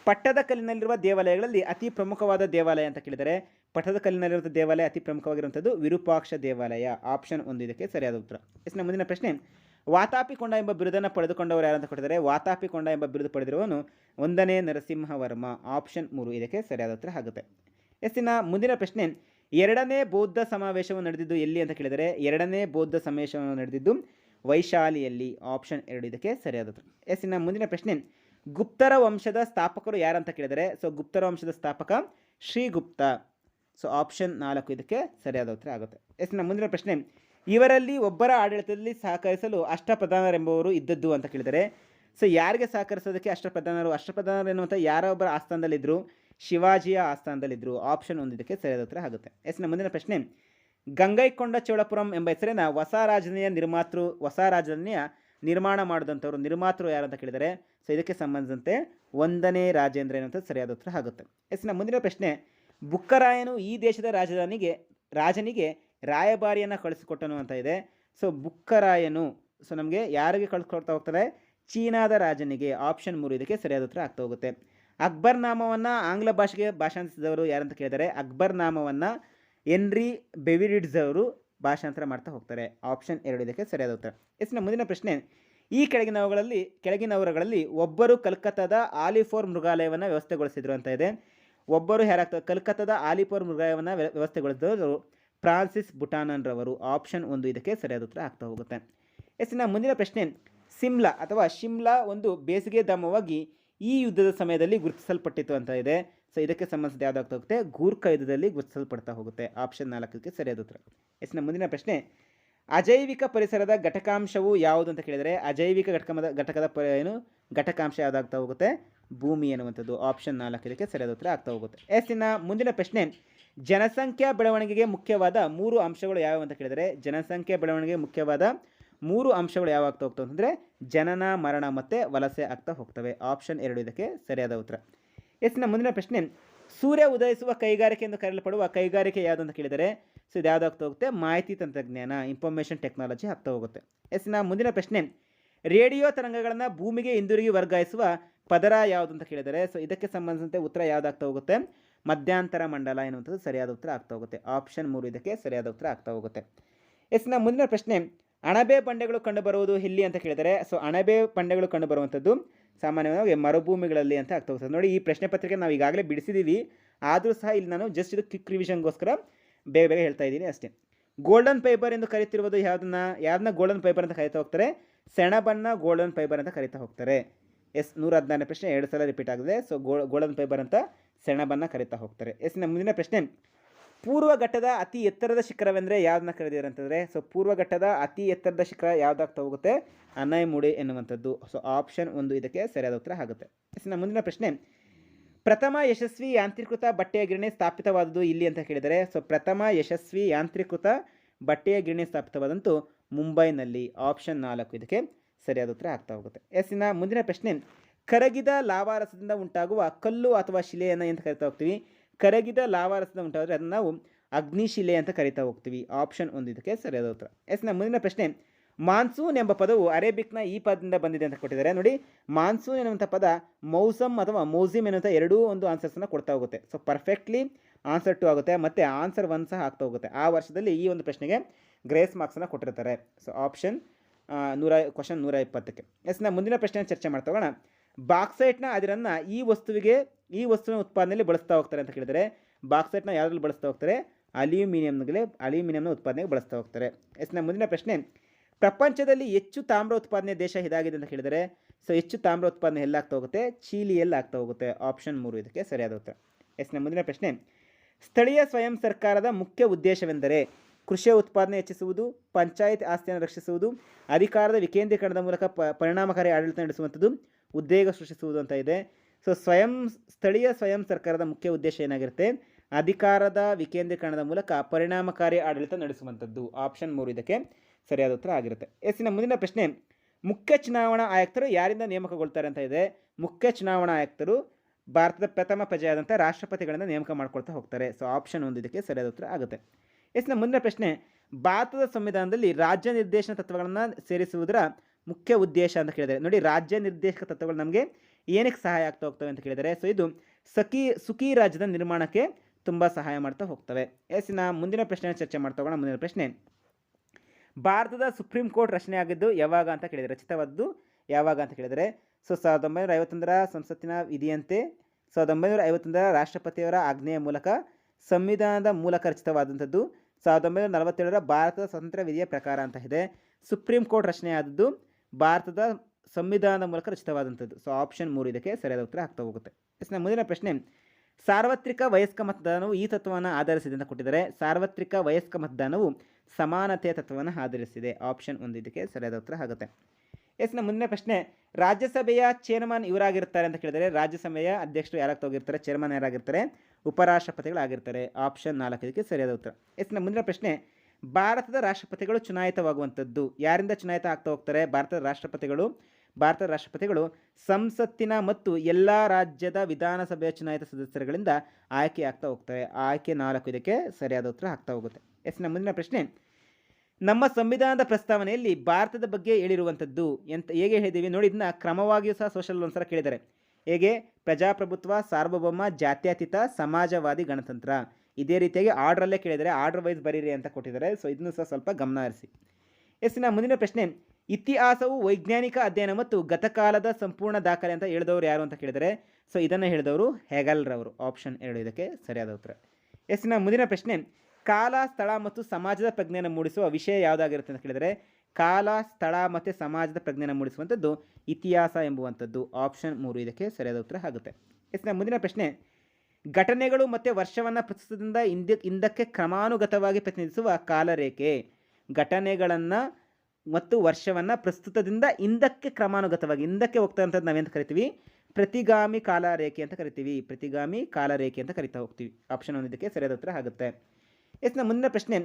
ಪಟ್ಟದ ಕಲ್ಲಿನಲ್ಲಿರುವ ದೇವಾಲಯಗಳಲ್ಲಿ ಅತಿ ಪ್ರಮುಖವಾದ ದೇವಾಲಯ ಅಂತ ಕೇಳಿದರೆ ಪಟ್ಟದ ಕಲ್ಲಿನಲ್ಲಿರುವಂಥ ದೇವಾಲಯ ಅತಿ ಪ್ರಮುಖವಾಗಿರುವಂಥದ್ದು ವಿರೂಪಾಕ್ಷ ದೇವಾಲಯ. ಆಪ್ಷನ್ ಒಂದು ಇದಕ್ಕೆ ಸರಿಯಾದ ಉತ್ತರ. ಎಸ್ನ ಮುಂದಿನ ಪ್ರಶ್ನೆ ವಾತಾಪಿಕೊಂಡ ಎಂಬ ಬಿರುದನ್ನು ಪಡೆದುಕೊಂಡವರು ಯಾರಂತ ಕೊಟ್ಟಿದ್ದಾರೆ? ವಾತಾಪಿಕೊಂಡ ಎಂಬ ಬಿರುದು ಪಡೆದಿರುವವನು ಒಂದನೇ ನರಸಿಂಹವರ್ಮ. ಆಪ್ಷನ್ ಮೂರು ಇದಕ್ಕೆ ಸರಿಯಾದ ಉತ್ತರ ಆಗುತ್ತೆ. ಎಸ್ಸಿನ ಮುಂದಿನ ಪ್ರಶ್ನೆ, ಎರಡನೇ ಬೌದ್ಧ ಸಮಾವೇಶವು ನಡೆದಿದ್ದು ಎಲ್ಲಿ ಅಂತ ಕೇಳಿದರೆ ಎರಡನೇ ಬೌದ್ಧ ಸಮಾವೇಶವನ್ನು ನಡೆದಿದ್ದು ವೈಶಾಲಿಯಲ್ಲಿ. ಆಪ್ಷನ್ ಎರಡು ಇದಕ್ಕೆ ಸರಿಯಾದ ಉತ್ತರ. ಎಸ್ಸಿನ ಮುಂದಿನ ಪ್ರಶ್ನೆ ಗುಪ್ತರ ವಂಶದ ಸ್ಥಾಪಕರು ಯಾರಂತ ಕೇಳಿದರೆ ಸೊ ಗುಪ್ತರ ವಂಶದ ಸ್ಥಾಪಕ ಶ್ರೀಗುಪ್ತ. ಸೊ ಆಪ್ಷನ್ ನಾಲ್ಕು ಇದಕ್ಕೆ ಸರಿಯಾದ ಉತ್ತರ ಆಗುತ್ತೆ. ಎಸ್ ನಮ್ಮ ಮುಂದಿನ ಪ್ರಶ್ನೆ, ಇವರಲ್ಲಿ ಒಬ್ಬರ ಆಡಳಿತದಲ್ಲಿ ಸಹಕರಿಸಲು ಅಷ್ಟಪ್ರಧಾನರೆಂಬುವರು ಇದ್ದದ್ದು ಅಂತ ಕೇಳಿದರೆ ಸೊ ಯಾರಿಗೆ ಸಹಕರಿಸೋದಕ್ಕೆ ಅಷ್ಟಪ್ರಧಾನರು? ಅಷ್ಟಪ್ರಧಾನರು ಎನ್ನುವಂಥ ಯಾರೊಬ್ಬರ ಆಸ್ಥಾನದಲ್ಲಿದ್ದರು, ಶಿವಾಜಿಯ ಆಸ್ಥಾನದಲ್ಲಿದ್ದರು. ಆಪ್ಷನ್ ಒಂದು ಇದಕ್ಕೆ ಸರಿಯಾದ ಉತ್ತರ ಆಗುತ್ತೆ. ಎಸ್ ನಮ್ಮ ಮುಂದಿನ ಪ್ರಶ್ನೆ, ಗಂಗೈಕೊಂಡ ಚೋಳಪುರಂ ಎಂಬ ಹೆಸರಿನ ಹೊಸ ರಾಜಧಾನಿಯ ನಿರ್ಮಾತೃ, ಹೊಸ ರಾಜಧಾನಿಯ ನಿರ್ಮಾಣ ಮಾಡಿದಂಥವ್ರು ನಿರ್ಮಾತೃ ಯಾರು ಅಂತ ಕೇಳಿದರೆ, ಸೊ ಇದಕ್ಕೆ ಸಂಬಂಧಿಸಿದಂತೆ ಒಂದನೇ ರಾಜೇಂದ್ರ ಏನಂತ ಸರಿಯಾದ ಉತ್ತರ ಆಗುತ್ತೆ. ಎಸ್ ನಮ್ಮ ಮುಂದಿನ ಪ್ರಶ್ನೆ, ಬುಕ್ಕರಾಯನು ಈ ದೇಶದ ರಾಜಧಾನಿಗೆ, ರಾಜನಿಗೆ ರಾಯಭಾರಿಯನ್ನು ಕಳಿಸಿಕೊಟ್ಟನು ಅಂತ ಇದೆ. ಸೊ ಬುಕ್ಕರಾಯನು, ಸೊ ನಮಗೆ ಯಾರಿಗೆ ಕಳಿಸ್ಕೊಡ್ತಾ ಹೋಗ್ತಾರೆ ಚೀನಾದ ರಾಜನಿಗೆ ಆಪ್ಷನ್ ಮೂರು ಇದಕ್ಕೆ ಸರಿಯಾದ ಉತ್ತರ ಆಗ್ತಾ ಹೋಗುತ್ತೆ. ಅಕ್ಬರ್ ನಾಮವನ್ನು ಆಂಗ್ಲ ಭಾಷೆಗೆ ಭಾಷಾಂತರಿಸಿದವರು ಯಾರಂತ ಕೇಳಿದರೆ, ಅಕ್ಬರ್ ನಾಮವನ್ನು ಎನ್ರಿ ಬೆವಿರಿಡ್ಸ್ ಅವರು ಭಾಷಾಂತರ ಮಾಡ್ತಾ ಹೋಗ್ತಾರೆ. ಆಪ್ಷನ್ ಎರಡು ಇದಕ್ಕೆ ಸರಿಯಾದ ಉತ್ತರ. ಎಸ್ನ ಮುಂದಿನ ಪ್ರಶ್ನೆ, ಈ ಕೆಳಗಿನವುಗಳಲ್ಲಿ, ಕೆಳಗಿನವರುಗಳಲ್ಲಿ ಒಬ್ಬರು ಕಲ್ಕತ್ತಾದ ಆಲಿಫೋರ್ ಮೃಗಾಲಯವನ್ನು ವ್ಯವಸ್ಥೆಗೊಳಿಸಿದ್ರು ಅಂತ ಇದೆ. ಒಬ್ಬರು ಯಾರಾಗ್ತಾರೆ ಕಲ್ಕತ್ತಾದ ಆಲಿಫೋರ್ ಮೃಗಾಲಯವನ್ನು ವ್ಯ- ವ್ಯವಸ್ಥೆಗೊಳಿಸಿದವರು ಫ್ರಾನ್ಸಿಸ್ ಬುಟಾನನ್ರವರು. ಆಪ್ಷನ್ ಒಂದು ಇದಕ್ಕೆ ಸರಿಯಾದ ಉತ್ತರ ಆಗ್ತಾ ಹೋಗುತ್ತೆ. ಎಸ್ನ ಮುಂದಿನ ಪ್ರಶ್ನೆ ಸಿಮ್ಲಾ ಅಥವಾ ಶಿಮ್ಲಾ ಒಂದು ಬೇಸಿಗೆ ಧಾಮವಾಗಿ ಈ ಯುದ್ಧದ ಸಮಯದಲ್ಲಿ ಗುರುತಿಸಲ್ಪಟ್ಟಿತ್ತು ಅಂತ ಇದೆ. ಸೊ ಇದಕ್ಕೆ ಸಂಬಂಧಿಸಿದ ಯಾವುದಾಗ್ತಾ ಹೋಗುತ್ತೆ? ಗೂರ್ಖಾ ಯುದ್ಧದಲ್ಲಿ ಗುರುತಿಸಲ್ಪಡ್ತಾ ಹೋಗುತ್ತೆ. ಆಪ್ಷನ್ ನಾಲ್ಕಕ್ಕೆ ಸರಿಯಾದ ಉತ್ತರ. ಎಸ್ನ ಮುಂದಿನ ಪ್ರಶ್ನೆ. ಅಜೈವಿಕ ಪರಿಸರದ ಘಟಕಾಂಶವು ಯಾವುದು ಅಂತ ಕೇಳಿದರೆ, ಅಜೈವಿಕ ಘಟಕದ ಘಟಕದ ಪ, ಏನು? ಘಟಕಾಂಶ ಯಾವುದಾಗ್ತಾ ಹೋಗುತ್ತೆ? ಭೂಮಿ ಎನ್ನುವಂಥದ್ದು. ಆಪ್ಷನ್ ನಾಲ್ಕು ಇದಕ್ಕೆ ಸರಿಯಾದ ಉತ್ತರ ಆಗ್ತಾ ಹೋಗುತ್ತೆ. ಎಸ್, ಇನ್ನ ಮುಂದಿನ ಪ್ರಶ್ನೆ. ಜನಸಂಖ್ಯಾ ಬೆಳವಣಿಗೆಗೆ ಮುಖ್ಯವಾದ ಮೂರು ಅಂಶಗಳು ಯಾವ್ಯಾವು ಅಂತ ಕೇಳಿದರೆ, ಜನಸಂಖ್ಯಾ ಬೆಳವಣಿಗೆ ಮುಖ್ಯವಾದ ಮೂರು ಅಂಶಗಳು ಯಾವಾಗ್ತಾ ಹೋಗ್ತವೆ ಅಂತಂದರೆ, ಜನನ, ಮರಣ ಮತ್ತು ವಲಸೆ ಆಗ್ತಾ ಹೋಗ್ತವೆ. ಆಪ್ಷನ್ ಎರಡು ಇದಕ್ಕೆ ಸರಿಯಾದ ಉತ್ತರ. ಎಸ್ ಇನ್ನು ಮುಂದಿನ ಪ್ರಶ್ನೆ, ಸೂರ್ಯ ಉದಯಿಸುವ ಕೈಗಾರಿಕೆ ಎಂದು ಕರೆಯಲ್ಪಡುವ ಕೈಗಾರಿಕೆ ಯಾವುದು ಅಂತ ಕೇಳಿದರೆ, ಸೊ ಇದು ಆಗ್ತಾ ಹೋಗುತ್ತೆ? ಮಾಹಿತಿ ತಂತ್ರಜ್ಞಾನ ಇನ್ಫಾರ್ಮೇಷನ್ ಟೆಕ್ನಾಲಜಿ ಆಗ್ತಾ ಹೋಗುತ್ತೆ. ಎಸ್ನ ಮುಂದಿನ ಪ್ರಶ್ನೆ, ರೇಡಿಯೋ ತರಂಗಗಳನ್ನು ಭೂಮಿಗೆ ಹಿಂದಿರುಗಿ ವರ್ಗಾಯಿಸುವ ಪದರ ಯಾವುದು ಅಂತ ಕೇಳಿದರೆ, ಸೊ ಇದಕ್ಕೆ ಸಂಬಂಧಿಸಿದಂತೆ ಉತ್ತರ ಯಾವುದಾಗ್ತಾ ಹೋಗುತ್ತೆ? ಮಧ್ಯಾಂತರ ಮಂಡಲ ಎನ್ನುವಂಥದ್ದು ಸರಿಯಾದ ಉತ್ತರ ಆಗ್ತಾ ಹೋಗುತ್ತೆ. ಆಪ್ಷನ್ ಮೂರು ಇದಕ್ಕೆ ಸರಿಯಾದ ಉತ್ತರ ಆಗ್ತಾ ಹೋಗುತ್ತೆ. ಎಸ್ನ ಮುಂದಿನ ಪ್ರಶ್ನೆ, ಅಣಬೆ ಬಂಡೆಗಳು ಕಂಡುಬರುವುದು ಎಲ್ಲಿ ಅಂತ ಕೇಳಿದರೆ, ಸೊ ಅಣಬೆ ಬಂಡೆಗಳು ಕಂಡುಬರುವಂಥದ್ದು ಸಾಮಾನ್ಯವಾಗಿ ಮರುಭೂಮಿಗಳಲ್ಲಿ ಅಂತ ಆಗ್ತಾ ಹೋಗ್ತದೆ. ನೋಡಿ, ಈ ಪ್ರಶ್ನೆ ಪತ್ರಿಕೆ ನಾವು ಈಗಾಗಲೇ ಬಿಡಿಸಿದ್ದೀವಿ ಆದರೂ ಸಹ ಇಲ್ಲಿ ನಾನು ಜಸ್ಟ್ ಇದು ಕ್ವಿಕ್ ರಿವಿಷನ್ಗೋಸ್ಕರ ಬೇಗ ಬೇಗ ಹೇಳ್ತಾ ಇದ್ದೀನಿ ಅಷ್ಟೇ. ಗೋಲ್ಡನ್ ಪೇಪರ್ ಎಂದು ಕರೀತಿರುವುದು ಯಾವುದನ್ನ? ಯಾವ್ದನ್ನ ಗೋಲ್ಡನ್ ಪೇಪರ್ ಅಂತ ಕರಿತಾ ಹೋಗ್ತಾರೆ? ಸೆಣಬನ್ನ ಗೋಲ್ಡನ್ ಫೈಬರ್ ಅಂತ ಕರಿತಾ ಹೋಗ್ತಾರೆ. ಎಸ್, ನೂರ ಹದಿನಾರನೇ ಪ್ರಶ್ನೆ ಎರಡು ಸಲ ರಿಪೀಟ್ ಆಗಿದೆ. ಸೊ ಗೋಲ್ಡನ್ ಫೈಬರ್ ಅಂತ ಸೆಣಬನ್ನ ಕರಿತಾ ಹೋಗ್ತಾರೆ. ಎಸ್ ನಮ್ಮ ಮುಂದಿನ ಪ್ರಶ್ನೆ. ಪೂರ್ವ ಘಟ್ಟದ ಅತಿ ಎತ್ತರದ ಶಿಖರವೆಂದರೆ ಯಾವ್ದನ್ನ ಕರೆದಿದ್ದಾರೆ ಅಂತಂದರೆ ಸೊ ಪೂರ್ವ ಘಟ್ಟದ ಅತಿ ಎತ್ತರದ ಶಿಖರ ಯಾವ್ದಾಗ್ತಾ ಹೋಗುತ್ತೆ? ಅನೈಮುಡಿ ಎನ್ನುವಂಥದ್ದು. ಸೊ ಆಪ್ಷನ್ ಒಂದು ಇದಕ್ಕೆ ಸರಿಯಾದ ಉತ್ತರ ಆಗುತ್ತೆ. ನಮ್ಮ ಮುಂದಿನ ಪ್ರಶ್ನೆ. ಪ್ರಥಮ ಯಶಸ್ವಿ ಯಾಂತ್ರೀಕೃತ ಬಟ್ಟೆಯ ಗಿರಣಿ ಸ್ಥಾಪಿತವಾದದ್ದು ಇಲ್ಲಿ ಅಂತ ಕೇಳಿದರೆ ಸೊ ಪ್ರಥಮ ಯಶಸ್ವಿ ಯಾಂತ್ರೀಕೃತ ಬಟ್ಟೆಯ ಗಿರಣಿ ಸ್ಥಾಪಿತವಾದಂತೂ ಮುಂಬೈನಲ್ಲಿ ಆಪ್ಷನ್ ನಾಲ್ಕು ಇದಕ್ಕೆ ಸರಿಯಾದ ಉತ್ತರ ಆಗ್ತಾ ಹೋಗುತ್ತೆ. ಎಸ್ ಇನ್ನ ಮುಂದಿನ ಪ್ರಶ್ನೆ. ಕರಗಿದ ಲಾವಾರಸದಿಂದ ಉಂಟಾಗುವ ಕಲ್ಲು ಅಥವಾ ಶಿಲೆಯನ್ನು ಅಂತ ಕರಿತಾ ಹೋಗ್ತೀವಿ? ಕರಗಿದ ಲಾವಾರಸದ ಉಂಟಾದರೆ ಅದನ್ನು ನಾವು ಅಗ್ನಿಶಿಲೆ ಅಂತ ಕರಿತಾ ಹೋಗ್ತೀವಿ. ಆಪ್ಷನ್ ಒಂದು ಇದಕ್ಕೆ ಸರಿಯಾದ ಉತ್ತರ. ಎಸ್ ನಮ್ಮ ಮುಂದಿನ ಪ್ರಶ್ನೆ, ಮಾನ್ಸೂನ್ ಎಂಬ ಪದವು ಅರೇಬಿಕ್ನ ಈ ಪದದಿಂದ ಬಂದಿದೆ ಅಂತ ಕೊಟ್ಟಿದ್ದಾರೆ. ನೋಡಿ, ಮಾನ್ಸೂನ್ ಎನ್ನುವಂಥ ಪದ ಮೌಸಮ್ ಅಥವಾ ಮೌಸಿಮ್ ಎನ್ನುವಂಥ ಎರಡೂ ಒಂದು ಆನ್ಸರ್ಸನ್ನು ಕೊಡ್ತಾ ಹೋಗುತ್ತೆ. ಸೊ ಪರ್ಫೆಕ್ಟ್ಲಿ ಆನ್ಸರ್ ಟು ಆಗುತ್ತೆ. ಮತ್ತು ಆನ್ಸರ್ ಒನ್ ಸಹ ಆಗ್ತಾ ಹೋಗುತ್ತೆ. ಆ ವರ್ಷದಲ್ಲಿ ಈ ಒಂದು ಪ್ರಶ್ನೆಗೆ ಗ್ರೇಸ್ ಮಾರ್ಕ್ಸನ್ನು ಕೊಟ್ಟಿರ್ತಾರೆ. ಸೊ ಆಪ್ಷನ್ ನೂರ ಕ್ವಶನ್ ನೂರ ಇಪ್ಪತ್ತಕ್ಕೆ. ಎಸ್ ನಾ ಮುಂದಿನ ಪ್ರಶ್ನೆ ಚರ್ಚೆ ಮಾಡ್ತಾ ಹೋಗೋಣ. ಬಾಕ್ಸೈಟ್ನ ಅದರನ್ನು ಈ ವಸ್ತುವಿಗೆ ಈ ವಸ್ತುವಿನ ಉತ್ಪಾದನೆಯಲ್ಲಿ ಬಳಸ್ತಾ ಹೋಗ್ತಾರೆ ಅಂತ ಕೇಳಿದರೆ ಬಾಕ್ಸೈಟ್ನ ಯಾವುದ್ರಲ್ಲಿ ಬಳಸ್ತಾ ಹೋಗ್ತಾರೆ? ಅಲ್ಯೂಮಿನಿಯಂಗಳೇ ಅಲ್ಯೂಮಿನಿಯಂನ ಉತ್ಪಾದನೆಗೆ ಬಳಸ್ತಾ ಹೋಗ್ತಾರೆ. ಎಸ್ನ ಮುಂದಿನ ಪ್ರಶ್ನೆ, ಪ್ರಪಂಚದಲ್ಲಿ ಹೆಚ್ಚು ತಾಮ್ರ ಉತ್ಪಾದನೆ ದೇಶ ಇದಾಗಿದೆ ಅಂತ ಕೇಳಿದರೆ, ಸೊ ಹೆಚ್ಚು ತಾಮ್ರ ಉತ್ಪಾದನೆ ಎಲ್ಲಾಗ್ತಾ ಹೋಗುತ್ತೆ? ಚೀಲಿಯಲ್ಲಿ ಆಗ್ತಾ ಹೋಗುತ್ತೆ. ಆಪ್ಷನ್ ಮೂರು ಇದಕ್ಕೆ ಸರಿಯಾದ ಉತ್ತರ. ಎಸ್ ನಮ್ಮ ಮುಂದಿನ ಪ್ರಶ್ನೆ, ಸ್ಥಳೀಯ ಸ್ವಯಂ ಸರ್ಕಾರದ ಮುಖ್ಯ ಉದ್ದೇಶವೆಂದರೆ ಕೃಷಿಯ ಉತ್ಪಾದನೆ ಹೆಚ್ಚಿಸುವುದು, ಪಂಚಾಯತ್ ಆಸ್ತಿಯನ್ನು ರಕ್ಷಿಸುವುದು, ಅಧಿಕಾರದ ವಿಕೇಂದ್ರೀಕರಣದ ಮೂಲಕ ಪರಿಣಾಮಕಾರಿ ಆಡಳಿತ ನಡೆಸುವಂಥದ್ದು, ಉದ್ಯೋಗ ಸೃಷ್ಟಿಸುವುದು ಅಂತ ಇದೆ. ಸೊ ಸ್ವಯಂ ಸ್ಥಳೀಯ ಸ್ವಯಂ ಸರ್ಕಾರದ ಮುಖ್ಯ ಉದ್ದೇಶ ಏನಾಗಿರುತ್ತೆ? ಅಧಿಕಾರದ ವಿಕೇಂದ್ರೀಕರಣದ ಮೂಲಕ ಪರಿಣಾಮಕಾರಿ ಆಡಳಿತ ನಡೆಸುವಂಥದ್ದು. ಆಪ್ಷನ್ ಮೂರು ಇದಕ್ಕೆ ಸರಿಯಾದ ಉತ್ತರ ಆಗಿರುತ್ತೆ. ಎಸ್ಸಿನ ಮುಂದಿನ ಪ್ರಶ್ನೆ. ಮುಖ್ಯ ಚುನಾವಣಾ ಆಯುಕ್ತರು ಯಾರಿಂದ ನೇಮಕಗೊಳ್ತಾರೆ ಅಂತ ಇದೆ? ಮುಖ್ಯ ಚುನಾವಣಾ ಆಯುಕ್ತರು ಭಾರತದ ಪ್ರಥಮ ಪ್ರಜೆಯಾದಂಥ ರಾಷ್ಟ್ರಪತಿಗಳನ್ನು ನೇಮಕ ಮಾಡ್ಕೊಳ್ತಾ ಹೋಗ್ತಾರೆ. ಸೊ ಆಪ್ಷನ್ ಒಂದು ಇದಕ್ಕೆ ಸರಿಯಾದ ಉತ್ತರ ಆಗುತ್ತೆ. ಎಸ್ನ ಮುಂದಿನ ಪ್ರಶ್ನೆ. ಭಾರತದ ಸಂವಿಧಾನದಲ್ಲಿ ರಾಜ್ಯ ನಿರ್ದೇಶನ ತತ್ವಗಳನ್ನು ಸೇರಿಸುವುದರ ಮುಖ್ಯ ಉದ್ದೇಶ ಅಂತ ಕೇಳಿದರೆ ನೋಡಿ, ರಾಜ್ಯ ನಿರ್ದೇಶಕ ತತ್ವಗಳು ನಮಗೆ ಏನಕ್ಕೆ ಸಹಾಯ ಆಗ್ತಾ ಹೋಗ್ತವೆ ಅಂತ ಕೇಳಿದರೆ ಸೊ ಇದು ಸಖಿ ಸುಖಿ ರಾಜ್ಯದ ನಿರ್ಮಾಣಕ್ಕೆ ತುಂಬ ಸಹಾಯ ಮಾಡ್ತಾ ಹೋಗ್ತವೆ. ಎಸ್ ನಾ ಮುಂದಿನ ಪ್ರಶ್ನೆ ಚರ್ಚೆ ಮಾಡ್ತಾ ಹೋಗೋಣ. ಮುಂದಿನ ಪ್ರಶ್ನೆ, ಭಾರತದ ಸುಪ್ರೀಂ ಕೋರ್ಟ್ ರಚನೆ ಆಗಿದ್ದು ಯಾವಾಗ ಅಂತ ಕೇಳಿದರೆ ರಚಿತವಾದ್ದು ಯಾವಾಗ ಅಂತ ಕೇಳಿದರೆ ಸೊ ಸಾವಿರದ ಒಂಬೈನೂರ ಐವತ್ತೊಂದರ ಸಂಸತ್ತಿನ ವಿಧಿಯಂತೆ ಸಾವಿರದ ಒಂಬೈನೂರ ಐವತ್ತೊಂದರ ರಾಷ್ಟ್ರಪತಿಯವರ ಆಜ್ಞೆಯ ಮೂಲಕ ಸಂವಿಧಾನದ ಮೂಲಕ ರಚಿತವಾದಂಥದ್ದು ಸಾವಿರದ ಒಂಬೈನೂರ ನಲವತ್ತೇಳರ ಭಾರತದ ಸ್ವತಂತ್ರ ವಿಧಿಯ ಪ್ರಕಾರ ಅಂತ ಇದೆ. ಸುಪ್ರೀಂ ಕೋರ್ಟ್ ರಚನೆಯಾದದ್ದು ಭಾರತದ ಸಂವಿಧಾನದ ಮೂಲಕ ರಚಿತವಾದಂಥದ್ದು. ಸೊ ಆಪ್ಷನ್ ಮೂರು ಇದಕ್ಕೆ ಸರಿಯಾದ ಉತ್ತರ ಆಗ್ತಾ ಹೋಗುತ್ತೆ. ಎಸ್ ಮುಂದಿನ ಪ್ರಶ್ನೆ. ಸಾರ್ವತ್ರಿಕ ವಯಸ್ಕ ಮತದಾನವು ಈ ತತ್ವವನ್ನು ಆಧರಿಸಿದೆ ಅಂತ ಕೊಟ್ಟಿದ್ದಾರೆ. ಸಾರ್ವತ್ರಿಕ ವಯಸ್ಕ ಮತದಾನವು ಸಮಾನತೆಯ ತತ್ವವನ್ನು ಆಧರಿಸಿದೆ. ಆಪ್ಷನ್ ಒಂದು ಇದಕ್ಕೆ ಸರಿಯಾದ ಉತ್ತರ ಆಗುತ್ತೆ. ಎಸ್ನ ಮುಂದಿನ ಪ್ರಶ್ನೆ. ರಾಜ್ಯಸಭೆಯ ಚೇರ್ಮನ್ ಇವರಾಗಿರ್ತಾರೆ ಅಂತ ಕೇಳಿದರೆ ರಾಜ್ಯಸಭೆಯ ಅಧ್ಯಕ್ಷರು ಯಾರಾಗ್ತಾ ಹೋಗಿರ್ತಾರೆ? ಚೇರ್ಮನ್ ಯಾರಾಗಿರ್ತಾರೆ? ಉಪರಾಷ್ಟ್ರಪತಿಗಳಾಗಿರ್ತಾರೆ ಆಪ್ಷನ್ ನಾಲ್ಕು ಇದಕ್ಕೆ ಸರಿಯಾದ ಉತ್ತರ. ಎಸ್ನ ಮುಂದಿನ ಪ್ರಶ್ನೆ. ಭಾರತದ ರಾಷ್ಟ್ರಪತಿಗಳು ಚುನಾಯಿತವಾಗುವಂಥದ್ದು ಯಾರಿಂದ ಚುನಾಯಿತ ಆಗ್ತಾ ಹೋಗ್ತಾರೆ? ಭಾರತದ ರಾಷ್ಟ್ರಪತಿಗಳು ಭಾರತದ ರಾಷ್ಟ್ರಪತಿಗಳು ಸಂಸತ್ತಿನ ಮತ್ತು ಎಲ್ಲ ರಾಜ್ಯದ ವಿಧಾನಸಭೆಯ ಚುನಾಯಿತ ಸದಸ್ಯರುಗಳಿಂದ ಆಯ್ಕೆ ಆಗ್ತಾ ಹೋಗ್ತಾರೆ. ಆಯ್ಕೆ ನಾಲ್ಕು ಇದಕ್ಕೆ ಸರಿಯಾದ ಉತ್ತರ ಆಗ್ತಾ ಹೋಗುತ್ತೆ. ಎಸ್ ನಮ್ಮ ಮುಂದಿನ ಪ್ರಶ್ನೆ. ನಮ್ಮ ಸಂವಿಧಾನದ ಪ್ರಸ್ತಾವನೆಯಲ್ಲಿ ಭಾರತದ ಬಗ್ಗೆ ಹೇಳಿರುವಂಥದ್ದು ಎಂತ ಹೇಗೆ ಹೇಳಿದ್ದೀವಿ ನೋಡಿ, ಇದನ್ನ ಕ್ರಮವಾಗಿಯೂ ಸಹ ಸೋಷಲ್ ಒಂದ್ಸಲ ಕೇಳಿದ್ದಾರೆ. ಹೇಗೆ? ಪ್ರಜಾಪ್ರಭುತ್ವ, ಸಾರ್ವಭೌಮ, ಜಾತ್ಯತೀತ, ಸಮಾಜವಾದಿ, ಗಣತಂತ್ರ. ಇದೇ ರೀತಿಯಾಗಿ ಆರ್ಡ್ರಲ್ಲೇ ಕೇಳಿದರೆ ಆರ್ಡರ್ ವೈಸ್ ಬರೀರಿ ಅಂತ ಕೊಟ್ಟಿದ್ದಾರೆ. ಸೊ ಇದನ್ನು ಸಹ ಸ್ವಲ್ಪ ಗಮನ ಹರಿಸಿ. ಎಸ್, ನಾ ಮುಂದಿನ ಪ್ರಶ್ನೆ. ಇತಿಹಾಸವು ವೈಜ್ಞಾನಿಕ ಅಧ್ಯಯನ ಮತ್ತು ಗತಕಾಲದ ಸಂಪೂರ್ಣ ದಾಖಲೆ ಅಂತ ಹೇಳಿದವರು ಯಾರು ಅಂತ ಕೇಳಿದರೆ ಸೊ ಇದನ್ನು ಹೇಳಿದವರು ಹೆಗಲ್ರವರು. ಆಪ್ಷನ್ ಎರಡು ಇದಕ್ಕೆ ಸರಿಯಾದ ಉತ್ತರ. ಎಸ್ನ ಮುಂದಿನ ಪ್ರಶ್ನೆ. ಕಾಲ, ಸ್ಥಳ ಮತ್ತು ಸಮಾಜದ ಪ್ರಜ್ಞೆಯನ್ನು ಮೂಡಿಸುವ ವಿಷಯ ಯಾವುದಾಗಿರುತ್ತೆ ಅಂತ ಕೇಳಿದರೆ, ಕಾಲ, ಸ್ಥಳ ಮತ್ತು ಸಮಾಜದ ಪ್ರಜ್ಞೆಯನ್ನು ಮೂಡಿಸುವಂಥದ್ದು ಇತಿಹಾಸ ಎಂಬುವಂಥದ್ದು. ಆಪ್ಷನ್ ಮೂರು ಇದಕ್ಕೆ ಸರಿಯಾದ ಉತ್ತರ ಆಗುತ್ತೆ. ಎಸ್ನ ಮುಂದಿನ ಪ್ರಶ್ನೆ. ಘಟನೆಗಳು ಮತ್ತು ವರ್ಷವನ್ನು ಪ್ರಸ್ತುತದಿಂದ ಹಿಂದೆ ಹಿಂದಕ್ಕೆ ಕ್ರಮಾನುಗತವಾಗಿ ಪ್ರತಿನಿಧಿಸುವ ಕಾಲರೇಖೆ. ಘಟನೆಗಳನ್ನು ಮತ್ತು ವರ್ಷವನ್ನು ಪ್ರಸ್ತುತದಿಂದ ಹಿಂದಕ್ಕೆ ಕ್ರಮಾನುಗತವಾಗಿ, ಹಿಂದಕ್ಕೆ ಹೋಗ್ತಾ ಅಂತದ್ದು ನಾವೇಂತ ಕರಿತೀವಿ? ಪ್ರತಿಗಾಮಿ ಕಾಲರೇಖೆ ಅಂತ ಕರಿತೀವಿ. ಪ್ರತಿಗಾಮಿ ಕಾಲರೇಖೆ ಅಂತ ಕರಿತಾ ಹೋಗ್ತೀವಿ. ಆಪ್ಷನ್ ಒಂದಿದ್ದಕ್ಕೆ ಸರಿಯಾದ ಉತ್ತರ ಆಗುತ್ತೆ. ಎಸ್ ನಮ್ಮ ಮುಂದಿನ ಪ್ರಶ್ನೆ.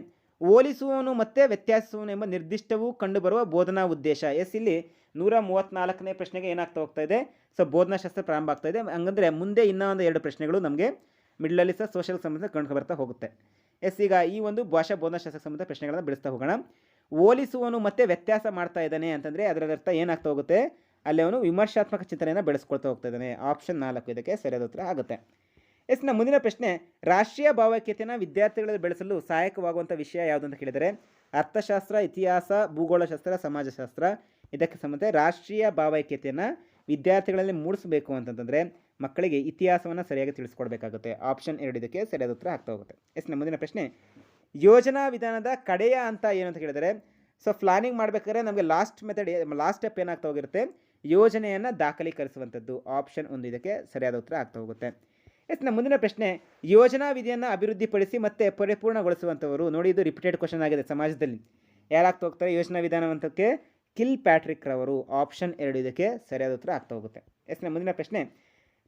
ಹೋಲಿಸುವವನು ಮತ್ತು ವ್ಯತ್ಯಾಸಿಸುವವನು ಎಂಬ ನಿರ್ದಿಷ್ಟವೂ ಕಂಡುಬರುವ ಬೋಧನಾ ಉದ್ದೇಶ. ಎಸ್, ಇಲ್ಲಿ ನೂರ ಮೂವತ್ತ್ನಾಲ್ಕನೇ ಪ್ರಶ್ನೆಗೆ ಏನಾಗ್ತಾ ಹೋಗ್ತಾ ಇದೆ? ಸೊ ಬೋಧನಾಶಾಸ್ತ್ರ ಪ್ರಾರಂಭ ಆಗ್ತಾ ಇದೆ. ಹಂಗಂದ್ರೆ ಮುಂದೆ ಇನ್ನೂ ಒಂದು ಎರಡು ಪ್ರಶ್ನೆಗಳು ನಮಗೆ ಮಿಡ್ಲಲ್ಲಿ ಸಹ ಸೋಷಿಯಲ್ ಸಂಬಂಧ ಕಂಡು ಬರ್ತಾ ಹೋಗುತ್ತೆ. ಎಸ್, ಈಗ ಈ ಒಂದು ಭಾಷಾ ಬೋಧನಾಶಾಸ್ತ್ರ ಸಂಬಂಧ ಪ್ರಶ್ನೆಗಳನ್ನು ಬಿಡಿಸ್ತಾ ಹೋಗೋಣ. ಹೋಲಿಸುವನು ಮತ್ತೆ ವ್ಯತ್ಯಾಸ ಮಾಡ್ತಾ ಇದ್ದಾನೆ ಅಂತಂದರೆ ಅದರ ಅರ್ಥ ಏನಾಗ್ತಾ ಹೋಗುತ್ತೆ? ಅಲ್ಲಿ ಅವನು ವಿಮರ್ಶಾತ್ಮಕ ಚಿಂತನೆಯನ್ನು ಬೆಳೆಸ್ಕೊಳ್ತಾ ಹೋಗ್ತಾ ಇದ್ದಾನೆ. ಆಪ್ಷನ್ ನಾಲ್ಕು ಇದಕ್ಕೆ ಸರಿಯಾದ ಉತ್ತರ ಆಗುತ್ತೆ. ಎಸ್ ನಮ್ಮ ಮುಂದಿನ ಪ್ರಶ್ನೆ, ರಾಷ್ಟ್ರೀಯ ಭಾವೈಕ್ಯತೆಯನ್ನು ವಿದ್ಯಾರ್ಥಿಗಳಲ್ಲಿ ಬೆಳೆಸಲು ಸಹಾಯಕವಾಗುವಂಥ ವಿಷಯ ಯಾವುದು ಅಂತ ಕೇಳಿದರೆ, ಅರ್ಥಶಾಸ್ತ್ರ, ಇತಿಹಾಸ ಭೂಗೋಳಶಾಸ್ತ್ರ ಸಮಾಜಶಾಸ್ತ್ರ, ಇದಕ್ಕೆ ಸಂಬಂಧ ರಾಷ್ಟ್ರೀಯ ಭಾವೈಕ್ಯತೆಯನ್ನು ವಿದ್ಯಾರ್ಥಿಗಳಲ್ಲಿ ಮೂಡಿಸಬೇಕು ಅಂತಂತಂದರೆ ಮಕ್ಕಳಿಗೆ ಇತಿಹಾಸವನ್ನು ಸರಿಯಾಗಿ ತಿಳಿಸ್ಕೊಡ್ಬೇಕಾಗುತ್ತೆ. ಆಪ್ಷನ್ ಎರಡು ಇದಕ್ಕೆ ಸರಿಯಾದ ಉತ್ತರ ಆಗ್ತಾ ಹೋಗುತ್ತೆ. ಎಸ್ ನಮ್ಮ ಮುಂದಿನ ಪ್ರಶ್ನೆ ಯೋಜನಾ ವಿಧಾನದ ಕಡೆಯ ಅಂತ ಏನು ಅಂತ ಕೇಳಿದರೆ ಸೊ ಪ್ಲಾನಿಂಗ್ ಮಾಡಬೇಕಾದ್ರೆ ನಮಗೆ ಲಾಸ್ಟ್ ಮೆಥಡ್ ಲಾಸ್ಟ್ ಸ್ಟೆಪ್ ಏನಾಗ್ತಾ ಹೋಗಿರುತ್ತೆ? ಯೋಜನೆಯನ್ನು ದಾಖಲೀಕರಿಸುವಂಥದ್ದು. ಆಪ್ಷನ್ ಒಂದು ಇದಕ್ಕೆ ಸರಿಯಾದ ಉತ್ತರ ಆಗ್ತಾ ಹೋಗುತ್ತೆ. ಎಸ್ ನಮ್ಮ ಮುಂದಿನ ಪ್ರಶ್ನೆ, ಯೋಜನಾ ವಿಧಿಯನ್ನು ಅಭಿವೃದ್ಧಿಪಡಿಸಿ ಮತ್ತೆ ಪರಿಪೂರ್ಣಗೊಳಿಸುವಂಥವರು, ನೋಡಿ ಇದು ರಿಪೀಟೆಡ್ ಕ್ವಶನ್ ಆಗಿದೆ ಸಮಾಜದಲ್ಲಿ. ಯಾರಾಗ್ತಾ ಹೋಗ್ತಾರೆ ಯೋಜನಾ ವಿಧಾನವಂತಕ್ಕೆ? ಕಿಲ್ ಪ್ಯಾಟ್ರಿಕ್ ರವರು. ಆಪ್ಷನ್ ಎರಡು ಇದಕ್ಕೆ ಸರಿಯಾದ ಉತ್ತರ ಆಗ್ತಾ ಹೋಗುತ್ತೆ. ಎಸ್ ನಮ್ಮ ಮುಂದಿನ ಪ್ರಶ್ನೆ,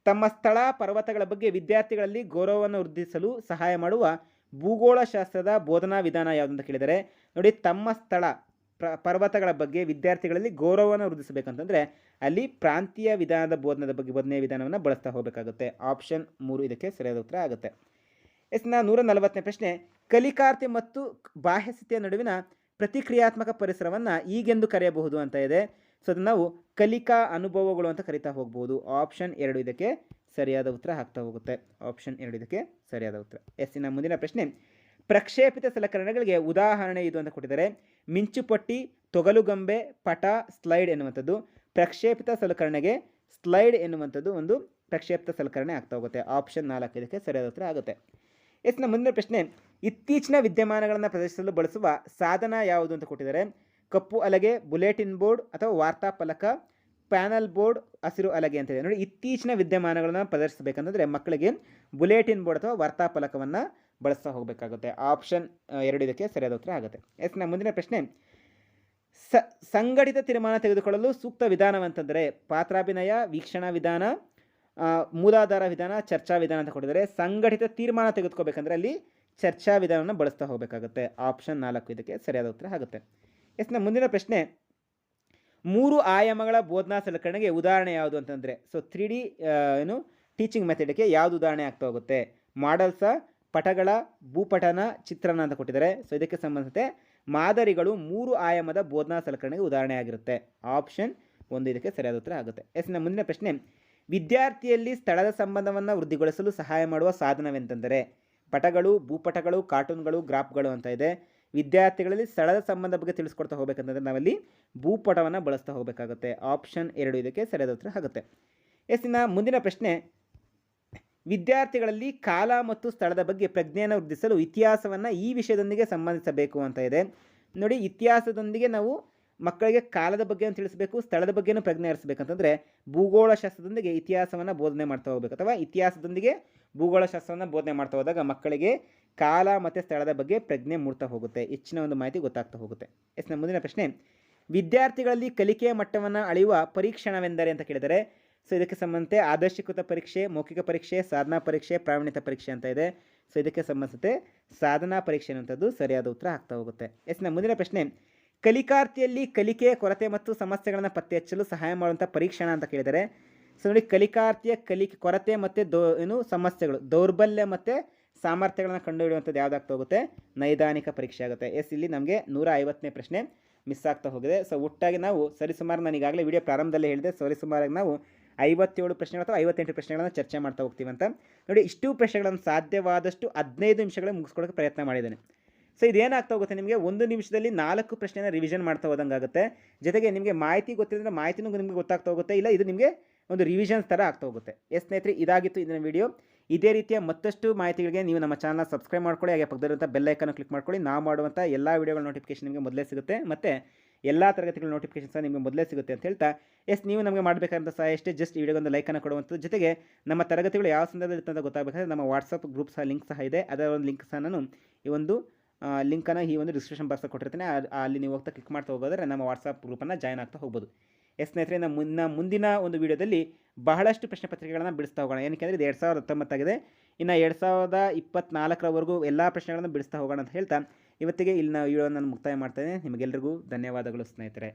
ತಮ್ಮ ಸ್ಥಳ, ಪರ್ವತಗಳ ಬಗ್ಗೆ ವಿದ್ಯಾರ್ಥಿಗಳಲ್ಲಿ ಗೌರವವನ್ನು ವೃದ್ಧಿಸಲು ಸಹಾಯ ಮಾಡುವ ಭೂಗೋಳಶಾಸ್ತ್ರದ ಬೋಧನಾ ವಿಧಾನ ಯಾವುದು ಅಂತ ಕೇಳಿದರೆ, ನೋಡಿ ತಮ್ಮ ಸ್ಥಳ, ಪ್ರ, ಪರ್ವತಗಳ ಬಗ್ಗೆ ವಿದ್ಯಾರ್ಥಿಗಳಲ್ಲಿ ಗೌರವವನ್ನು ವೃದ್ಧಿಸಬೇಕಂತಂದರೆ ಅಲ್ಲಿ ಪ್ರಾಂತೀಯ ವಿಧಾನದ ಬೋಧನದ ಬಗ್ಗೆ ಬೋಧನೆಯ ವಿಧಾನವನ್ನು ಬಳಸ್ತಾ ಹೋಗಬೇಕಾಗುತ್ತೆ. ಆಪ್ಷನ್ ಮೂರು ಇದಕ್ಕೆ ಸರಿಯಾದ ಉತ್ತರ ಆಗುತ್ತೆ. ಎಸ್ ನಾ ನೂರ ನಲವತ್ತನೇ ಪ್ರಶ್ನೆ, ಕಲಿಕಾರ್ತೆ ಮತ್ತು ಬಾಹ್ಯಸ್ಥಿತಿಯ ನಡುವಿನ ಪ್ರತಿಕ್ರಿಯಾತ್ಮಕ ಪರಿಸರವನ್ನು ಈಗೆಂದು ಕರೆಯಬಹುದು ಅಂತ ಇದೆ. ಸೊ ಅದನ್ನು ನಾವು ಕಲಿಕಾ ಅನುಭವಗಳು ಅಂತ ಕರಿತಾ ಹೋಗ್ಬೋದು. ಆಪ್ಷನ್ ಎರಡು ಇದಕ್ಕೆ ಸರಿಯಾದ ಉತ್ತರ ಆಗ್ತಾ ಹೋಗುತ್ತೆ. ಆಪ್ಷನ್ ಎರಡು ಇದಕ್ಕೆ ಸರಿಯಾದ ಉತ್ತರ. ಎಸ್ ಇನ್ನು ಮುಂದಿನ ಪ್ರಶ್ನೆ, ಪ್ರಕ್ಷೇಪಿತ ಸಲಕರಣೆಗಳಿಗೆ ಉದಾಹರಣೆ ಇದು ಅಂತ ಕೊಟ್ಟಿದ್ದಾರೆ. ಮಿಂಚುಪಟ್ಟಿ, ತೊಗಲುಗಂಬೆ, ಪಟ, ಸ್ಲೈಡ್ ಎನ್ನುವಂಥದ್ದು ಪ್ರಕ್ಷೇಪಿತ ಸಲಕರಣೆಗೆ ಸ್ಲೈಡ್ ಎನ್ನುವಂಥದ್ದು ಒಂದು ಪ್ರಕ್ಷೇಪಿತ ಸಲಕರಣೆ ಆಗ್ತಾ ಹೋಗುತ್ತೆ. ಆಪ್ಷನ್ ನಾಲ್ಕು ಇದಕ್ಕೆ ಸರಿಯಾದ ಉತ್ತರ ಆಗುತ್ತೆ. ಎಸ್ನ ಮುಂದಿನ ಪ್ರಶ್ನೆ, ಇತ್ತೀಚಿನ ವಿದ್ಯಮಾನಗಳನ್ನು ಪ್ರದರ್ಶಿಸಲು ಬಳಸುವ ಸಾಧನ ಯಾವುದು ಅಂತ ಕೊಟ್ಟಿದ್ದಾರೆ. ಕಪ್ಪು ಅಲಗೆ, ಬುಲೆಟಿನ್ ಬೋರ್ಡ್ ಅಥವಾ ವಾರ್ತಾ ಫಲಕ ಪ್ಯಾನಲ್ ಬೋರ್ಡ್ ಹಸಿರು ಅಲಗೆ ಅಂತ ಇದೆ ನೋಡಿ, ಇತ್ತೀಚಿನ ವಿದ್ಯಮಾನಗಳನ್ನು ಪ್ರದರ್ಶಿಸಬೇಕಂತಂದರೆ ಮಕ್ಕಳಿಗೆ ಬುಲೆಟಿನ್ ಬೋರ್ಡ್ ಅಥವಾ ವಾರ್ತಾಫಲಕವನ್ನು ಬಳಸ್ತಾ ಹೋಗಬೇಕಾಗುತ್ತೆ. ಆಪ್ಷನ್ ಎರಡು ಇದಕ್ಕೆ ಸರಿಯಾದ ಉತ್ತರ ಆಗುತ್ತೆ. ಎಸ್, ನ ಮುಂದಿನ ಪ್ರಶ್ನೆ. ಸ, ಸಂಘಟಿತ ತೀರ್ಮಾನ ತೆಗೆದುಕೊಳ್ಳಲು ಸೂಕ್ತ ವಿಧಾನವಂತಂದರೆ ಪಾತ್ರಾಭಿನಯ, ವೀಕ್ಷಣಾ ವಿಧಾನ ಮೂಲಾಧಾರ ವಿಧಾನ, ಚರ್ಚಾ ವಿಧಾನ ಅಂತ ಕೊಟ್ಟಿದ್ದಾರೆ. ಸಂಘಟಿತ ತೀರ್ಮಾನ ತೆಗೆದುಕೋಬೇಕಂದ್ರೆ ಅಲ್ಲಿ ಚರ್ಚಾ ವಿಧಾನವನ್ನು ಬಳಸ್ತಾ ಹೋಗಬೇಕಾಗುತ್ತೆ. ಆಪ್ಷನ್ ನಾಲ್ಕು ಇದಕ್ಕೆ ಸರಿಯಾದ ಉತ್ತರ ಆಗುತ್ತೆ. ಎಸ್, ನ ಮುಂದಿನ ಪ್ರಶ್ನೆ. ಮೂರು ಆಯಾಮಗಳ ಬೋಧನಾ ಸಲಕರಣೆಗೆ ಉದಾಹರಣೆ ಯಾವುದು ಅಂತಂದರೆ ಸೊ ತ್ರೀ ಡಿ ಏನು ಟೀಚಿಂಗ್ ಮೆಥಡ್ಗೆ ಯಾವುದು ಉದಾಹರಣೆ ಆಗ್ತಾ ಹೋಗುತ್ತೆ? ಮಾಡಲ್ಸ ಪಟಗಳ, ಭೂಪಟನ, ಚಿತ್ರಣ ಅಂತ ಕೊಟ್ಟಿದ್ದಾರೆ. ಸೊ ಇದಕ್ಕೆ ಸಂಬಂಧಿಸಿದಂತೆ ಮಾದರಿಗಳು ಮೂರು ಆಯಾಮದ ಬೋಧನಾ ಸಲಕರಣೆಗೆ ಉದಾಹರಣೆ ಆಗಿರುತ್ತೆ. ಆಪ್ಷನ್ ಒಂದು ಇದಕ್ಕೆ ಸರಿಯಾದ ಉತ್ತರ ಆಗುತ್ತೆ. ಎಸ್ನ ಮುಂದಿನ ಪ್ರಶ್ನೆ, ವಿದ್ಯಾರ್ಥಿಯಲ್ಲಿ ಸ್ಥಳದ ಸಂಬಂಧವನ್ನು ವೃದ್ಧಿಗೊಳಿಸಲು ಸಹಾಯ ಮಾಡುವ ಸಾಧನವೆಂತಂದರೆ, ಪಟಗಳು, ಭೂಪಟಗಳು ಕಾರ್ಟೂನ್ಗಳು ಗ್ರಾಫ್ಗಳು ಅಂತ ಇದೆ. ವಿದ್ಯಾರ್ಥಿಗಳಲ್ಲಿ ಸ್ಥಳದ ಸಂಬಂಧ ಬಗ್ಗೆ ತಿಳಿಸ್ಕೊಡ್ತಾ ಹೋಗ್ಬೇಕಂತಂದ್ರೆ ನಾವಲ್ಲಿ ಭೂಪಟವನ್ನು ಬಳಸ್ತಾ ಹೋಗಬೇಕಾಗುತ್ತೆ. ಆಪ್ಷನ್ ಎರಡು ಇದಕ್ಕೆ ಸರಿಯಾದ ಉತ್ತರ ಆಗುತ್ತೆ. ಎಸ್, ಇನ್ನು ಮುಂದಿನ ಪ್ರಶ್ನೆ. ವಿದ್ಯಾರ್ಥಿಗಳಲ್ಲಿ ಕಾಲ ಮತ್ತು ಸ್ಥಳದ ಬಗ್ಗೆ ಪ್ರಜ್ಞೆಯನ್ನು ವೃದ್ಧಿಸಲು ಇತಿಹಾಸವನ್ನು ಈ ವಿಷಯದೊಂದಿಗೆ ಸಂಬಂಧಿಸಬೇಕು ಅಂತ ಇದೆ. ನೋಡಿ, ಇತಿಹಾಸದೊಂದಿಗೆ ನಾವು ಮಕ್ಕಳಿಗೆ ಕಾಲದ ಬಗ್ಗೆ ತಿಳಿಸಬೇಕು, ಸ್ಥಳದ ಬಗ್ಗೆನೂ ಪ್ರಜ್ಞೆ ಹರಿಸಬೇಕಂತಂದರೆ ಭೂಗೋಳಶಾಸ್ತ್ರದೊಂದಿಗೆ ಇತಿಹಾಸವನ್ನು ಬೋಧನೆ ಮಾಡ್ತಾ ಹೋಗ್ಬೇಕು. ಅಥವಾ ಇತಿಹಾಸದೊಂದಿಗೆ ಭೂಗೋಳಶಾಸ್ತ್ರವನ್ನು ಬೋಧನೆ ಮಾಡ್ತಾ ಹೋದಾಗ ಮಕ್ಕಳಿಗೆ ಕಾಲ ಮತ್ತು ಸ್ಥಳದ ಬಗ್ಗೆ ಪ್ರಜ್ಞೆ ಮೂಡ್ತಾ ಹೋಗುತ್ತೆ. ಹೆಚ್ಚಿನ ಒಂದು ಮಾಹಿತಿ ಗೊತ್ತಾಗ್ತಾ ಹೋಗುತ್ತೆ. ಎಸ್, ನಮ್ಮ ಮುಂದಿನ ಪ್ರಶ್ನೆ. ವಿದ್ಯಾರ್ಥಿಗಳಲ್ಲಿ ಕಲಿಕೆಯ ಮಟ್ಟವನ್ನು ಅಳೆಯುವ ಪರೀಕ್ಷಣವೆಂದರೆ ಅಂತ ಕೇಳಿದರೆ, ಸೊ ಇದಕ್ಕೆ ಸಂಬಂಧಿಸಿದಂತೆ ಆದರ್ಶೀಕೃತ ಪರೀಕ್ಷೆ, ಮೌಖಿಕ ಪರೀಕ್ಷೆ, ಸಾಧನಾ ಪರೀಕ್ಷೆ ಪ್ರಾವೀಣ್ಯತೆ ಪರೀಕ್ಷೆ ಅಂತ ಇದೆ. ಸೊ ಇದಕ್ಕೆ ಸಂಬಂಧಿಸಿದಂತೆ ಸಾಧನಾ ಪರೀಕ್ಷೆ ಅನ್ನುವಂಥದ್ದು ಸರಿಯಾದ ಉತ್ತರ ಆಗ್ತಾ ಹೋಗುತ್ತೆ. ಎಸ್, ನಮ್ಮ ಮುಂದಿನ ಪ್ರಶ್ನೆ. ಕಲಿಕಾರ್ಥಿಯಲ್ಲಿ ಕಲಿಕೆಯ ಕೊರತೆ ಮತ್ತು ಸಮಸ್ಯೆಗಳನ್ನು ಪತ್ತೆ ಹಚ್ಚಲು ಸಹಾಯ ಮಾಡುವಂಥ ಪರೀಕ್ಷಣ ಅಂತ ಕೇಳಿದರೆ, ಸೊ ನೋಡಿ ಕಲಿಕಾರ್ಥಿಯ ಕಲಿಕೆ ಕೊರತೆ ಮತ್ತು ದೋ, ಏನು ಸಮಸ್ಯೆಗಳು, ದೌರ್ಬಲ್ಯ ಮತ್ತು ಸಾಮರ್ಥ್ಯಗಳನ್ನು ಕಂಡುಹಿಡಿಯುವಂಥದ್ದು ಯಾವುದಾಗ್ತಾ ಹೋಗುತ್ತೆ? ನೈದಾನಿಕ ಪರೀಕ್ಷೆ ಆಗುತ್ತೆ. ಎಸ್, ಇಲ್ಲಿ ನಮಗೆ ನೂರ ಐವತ್ತನೇ ಪ್ರಶ್ನೆ ಮಿಸ್ ಆಗ್ತಾ ಹೋಗಿದೆ. ಸೊ ಒಟ್ಟಾಗಿ ನಾವು ಸರಿಸುಮಾರು ನಾನು ಈಗಾಗಲೇ ವಿಡಿಯೋ ಪ್ರಾರಂಭದಲ್ಲಿ ಹೇಳಿದೆ. ಸರಿಸುಮಾರಾಗಿ ನಾವು ಐವತ್ತೇಳು ಪ್ರಶ್ನೆಗಳು ಅಥವಾ ಐವತ್ತೆಂಟು ಪ್ರಶ್ನೆಗಳನ್ನು ಚರ್ಚೆ ಮಾಡ್ತಾ ಹೋಗ್ತೀವಿ ಅಂತ. ನೋಡಿ, ಇಷ್ಟು ಪ್ರಶ್ನೆಗಳನ್ನು ಸಾಧ್ಯವಾದಷ್ಟು ಹದಿನೈದು ನಿಮಿಷಗಳು ಮುಗಿಸ್ಕೊಳ್ಳೋಕೆ ಪ್ರಯತ್ನ ಮಾಡಿದ್ದೇನೆ. ಸೊ ಇದೇನಾಗ್ತಾ ಹೋಗುತ್ತೆ ನಿಮಗೆ? ಒಂದು ನಿಮಿಷದಲ್ಲಿ ನಾಲ್ಕು ಪ್ರಶ್ನೆನ ರಿವಿಷನ್ ಮಾಡ್ತಾ ಹೋದಂಗಾಗುತ್ತೆ. ಜೊತೆಗೆ ನಿಮಗೆ ಮಾಹಿತಿ ಗೊತ್ತಿದ್ರೆ ಮಾಹಿತಿನೂ ನಿಮಗೆ ಗೊತ್ತಾಗ್ತಾ ಹೋಗುತ್ತೆ. ಇಲ್ಲ, ಇದು ನಿಮಗೆ ಒಂದು ರಿವಿಷನ್ಸ್ ಥರ ಆಗ್ತಾ ಹೋಗುತ್ತೆ. ಎಸ್, ಸ್ನೇಹಿತರೆ, ಇದಾಗಿತ್ತು ಇದನ್ನ ವಿಡಿಯೋ ಇದೇ ರೀತಿಯ ಮತ್ತಷ್ಟು ಮಾಹಿತಿಗಳಿಗೆ ನೀವು ನಮ್ಮ ಚಾನಲ್ನ ಸಬ್ಸ್ಕ್ರೈಬ್ ಮಾಡ್ಕೊಳ್ಳಿ, ಹಾಗೆ ಪಕ್ಕದಲ್ಲಿರುವಂಥ ಬೆಲ್ ಐಕನ್ ಕ್ಲಿಕ್ ಮಾಡ್ಕೊಳ್ಳಿ. ನಾವು ಮಾಡುವಂಥ ಎಲ್ಲ ವೀಡಿಯೋಗಳ ನೋಟಿಫಿಕೇಶನ್ ನಿಮಗೆ ಮೊದಲೇ ಸಿಗುತ್ತೆ ಮತ್ತು ಎಲ್ಲ ತರಗತಿಗಳ ನೋಟಿಫಿಕೇಶನ್ ಸಹ ನಿಮಗೆ ಮೊದಲೇ ಸಿಗುತ್ತೆ ಅಂತ ಹೇಳ್ತಾ. ಎಸ್ ನೀವು ನಮಗೆ ಮಾಡಬೇಕಂತ ಸಹ ಎಷ್ಟೇ ಜಸ್ಟ್ ಈ ವಿಡಿಯೋಗೊಂದು ಲೈಕನ್ನು ಕೊಡುವಂಥದ್ದು. ಜೊತೆಗೆ ನಮ್ಮ ತರಗತಿಗಳು ಯಾವ ಸಂದರ್ಭದಲ್ಲಿ ಇರ್ತಂತ ಗೊತ್ತಾಗಬೇಕಾದ್ರೆ ನಮ್ಮ ವಾಟ್ಸಪ್ ಗ್ರೂಪ್ ಸಹ ಲಿಂಕ್ ಸಹ ಇದೆ. ಅದರ ಒಂದು ಲಿಂಕ್ ಸಹ ನಾನು ಈ ಒಂದು ಲಿಂಕನ್ನು ಈ ಒಂದು ಡಿಸ್ಕ್ರಿಪ್ಷನ್ ಬಾಕ್ಸಲ್ಲಿ ಕೊಟ್ಟಿರ್ತೀನಿ. ಅಲ್ಲಿ ನೀವು ಹೋಗ್ತಾ ಕ್ಲಿಕ್ ಮಾಡ್ತಾ ಹೋಗೋದ್ರೆ ನಮ್ಮ ವಾಟ್ಸಪ್ ಗ್ರೂಪನ್ನು ಜಾಯ್ನ್ ಆಗ್ತಾ ಹೋಗ್ಬೋದು. ಎಸ್ ಸ್ನೇಹಿತರೆ ಮುನ್ನ ಮುಂದಿನ ಒಂದು ವಿಡಿಯೋದಲ್ಲಿ ಬಹಳಷ್ಟು ಪ್ರಶ್ನೆ ಪತ್ರಿಕೆಗಳನ್ನು ಬಿಡಿಸ್ತಾ ಹೋಗೋಣ. ಏನಕ್ಕೆ ಅಂದರೆ ಎರಡು ಸಾವಿರದ ಹತ್ತೊಂಬತ್ತಾಗಿದೆ. ಇನ್ನು ಎರಡು ಸಾವಿರದ ಇಪ್ಪತ್ನಾಲ್ಕರವರೆಗೂ ಎಲ್ಲ ಪ್ರಶ್ನೆಗಳನ್ನು ಬಿಡಿಸ್ತಾ ಹೋಗೋಣ ಅಂತ ಹೇಳ್ತಾ, ಇವತ್ತಿಗೆ ಇಲ್ಲಿ ನಾವು ನಾನು ಮುಕ್ತಾಯ ಮಾಡ್ತೇನೆ ನಿಮಗೆಲ್ಲರಿಗೂ ಧನ್ಯವಾದಗಳು ಸ್ನೇಹಿತರೆ.